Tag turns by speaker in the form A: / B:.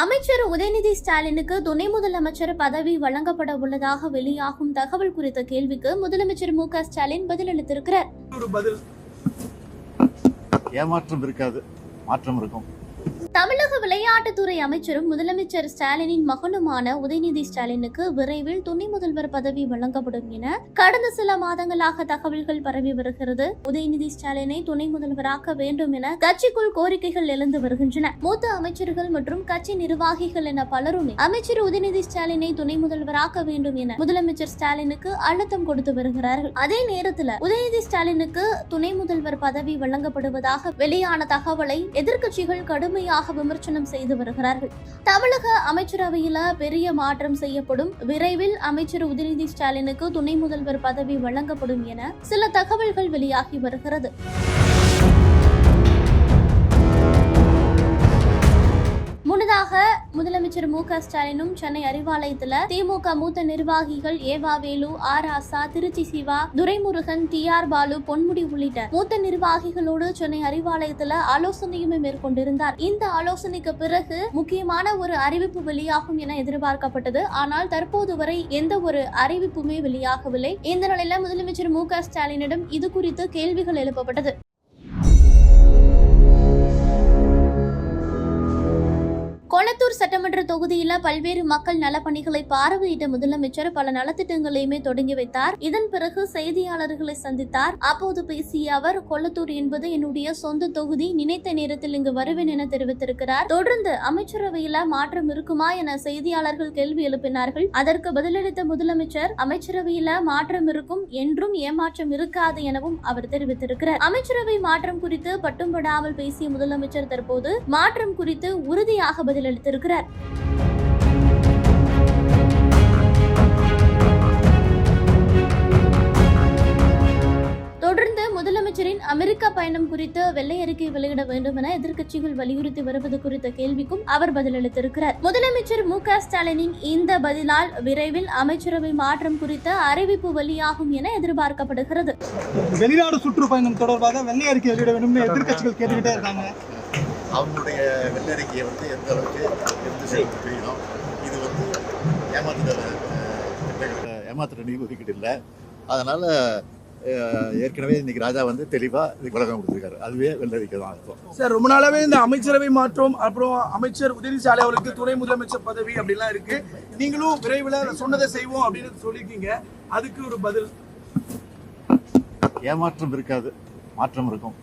A: அமைச்சர் உதயநிதி ஸ்டாலினுக்கு துணை முதலமைச்சர் பதவி வழங்கப்பட உள்ளதாக வெளியாகும் தகவல் குறித்த கேள்விக்கு முதலமைச்சர் மு க ஸ்டாலின் பதிலளித்திருக்கிறார்.
B: ஏமாற்றம் இருக்காது. மாற்றம் இருக்கும்.
A: தமிழக விளையாட்டுத்துறை அமைச்சரும் முதலமைச்சர் ஸ்டாலினின் மகனுமான உதயநிதி ஸ்டாலினுக்கு விரைவில் துணை முதல்வர் பதவி வழங்கப்படும் என கடந்த சில மாதங்களாக தகவல்கள் பரவி வருகிறது. உதயநிதி ஸ்டாலினை துணை முதல்வராக்க வேண்டும் என கட்சிக்குள் கோரிக்கைகள் எழுந்து வருகின்றன. மூத்த அமைச்சர்கள் மற்றும் கட்சி நிர்வாகிகள் என பலருமே அமைச்சர் உதயநிதி ஸ்டாலினை துணை முதல்வராக்க வேண்டும் என முதலமைச்சர் ஸ்டாலினுக்கு அழுத்தம் கொடுத்து வருகிறார்கள். அதே நேரத்தில் உதயநிதி ஸ்டாலினுக்கு துணை முதல்வர் பதவி வழங்கப்படுவதாக வெளியான தகவலை எதிர்க்கட்சிகள் கடுமையாக விமர்சனம் செய்து வருகிறார்கள். தமிழக அமைச்சரவையில பெரிய மாற்றம் செய்யப்படும். விரைவில் அமைச்சர் உதயநிதி ஸ்டாலினுக்கு துணை முதல்வர் பதவி வழங்கப்படும் என சில தகவல்கள் வெளியாகி வருகிறது. முதலமைச்சர் மு ஸ்டாலினும் சென்னை அறிவாலயத்துல திமுக மூத்த நிர்வாகிகள் ஏவா வேலு ஆர் ஆசா திருச்சி சிவா துரைமுருகன் டி ஆர் பாலு பொன்முடி உள்ளிட்ட மூத்த நிர்வாகிகளோடு சென்னை அறிவாலயத்துல ஆலோசனையுமே மேற்கொண்டிருந்தார். இந்த ஆலோசனைக்கு பிறகு முக்கியமான ஒரு அறிவிப்பு வெளியாகும் என எதிர்பார்க்கப்பட்டது. ஆனால் தற்போது வரை எந்த ஒரு அறிவிப்புமே வெளியாகவில்லை. இந்த நிலையில முதலமைச்சர் மு ஸ்டாலினிடம் இது குறித்து கேள்விகள் எழுப்பப்பட்டது. கொளத்தூர் சட்டமன்ற தொகுதியில பல்வேறு மக்கள் நலப்பணிகளை பார்வையிட்ட முதலமைச்சர் பல நலத்திட்டங்களையுமே தொடங்கி வைத்தார். இதன் பிறகு செய்தியாளர்களை சந்தித்தார். அப்போது பேசிய அவர் கொளத்தூர் என்பது என்னுடைய சொந்த தொகுதி. நினைத்த நேரத்தில் இங்கு வருவேன் என தெரிவித்திருக்கிறார். தொடர்ந்து அமைச்சரவையில மாற்றம் இருக்குமா என செய்தியாளர்கள் கேள்வி எழுப்பினார்கள். அதற்கு பதிலளித்த முதலமைச்சர் அமைச்சரவையில மாற்றம் இருக்கும். என்றும் ஏமாற்றம் இருக்காது எனவும் அவர் தெரிவித்திருக்கிறார். அமைச்சரவை மாற்றம் குறித்து பட்டும் படாமல் பேசிய முதலமைச்சர் தற்போது மாற்றம் குறித்து உறுதியாக பதிலளித்திருக்கிறார். தொடர்ந்து முதலமைச்சரின் அமெரிக்கா பயணம் குறித்து வெள்ளை அறிக்கை வெளியிட வேண்டும் என எதிர்க்கட்சிகள் வலியுறுத்தி வருவது குறித்த கேள்விக்கும் அவர் பதிலளித்திருக்கிறார். முதலமைச்சர் மு க ஸ்டாலினின் இந்த பதிலால் விரைவில் அமைச்சரவை மாற்றம் குறித்த அறிவிப்பு வெளியாகும் என எதிர்பார்க்கப்படுகிறது.
C: வெளிநாடு சுற்றுப்பயணம் தொடர்பாக வெள்ளை அறிக்கை வெளியிட வேண்டும் எதிர்க்கட்சிகள் கேட்டுக்கிட்டே இருக்காங்க.
B: அவங்களுடைய வெள்ளறிக்கையை வந்து எந்த அளவுக்கு எடுத்து செலுத்த தெரியணும் இது வந்து ஏமாத்துற அஹ், திட்டங்கள் ஏமாத்துற நிதி ஒதுக்கீடு இல்லை. அதனால ஏற்கனவே இன்னைக்கு ராஜா வந்து தெளிவாக இதுக்கு விளக்கம் கொடுத்துருக்காரு. அதுவே வெள்ளறிக்கை தான் அர்த்தம்
C: சார் ரொம்ப நாளாவே இந்த அமைச்சரவை மாற்றம். அப்புறம் அமைச்சர் உதயநிதி அவருக்கு துணை முதலமைச்சர் பதவி அப்படிலாம் இருக்கு. நீங்களும் விரைவில் சொன்னதை செய்வோம் அப்படின்னு சொல்லியிருக்கீங்க. அதுக்கு ஒரு பதில்.
B: ஏமாற்றம் இருக்காது. மாற்றம் இருக்கும்.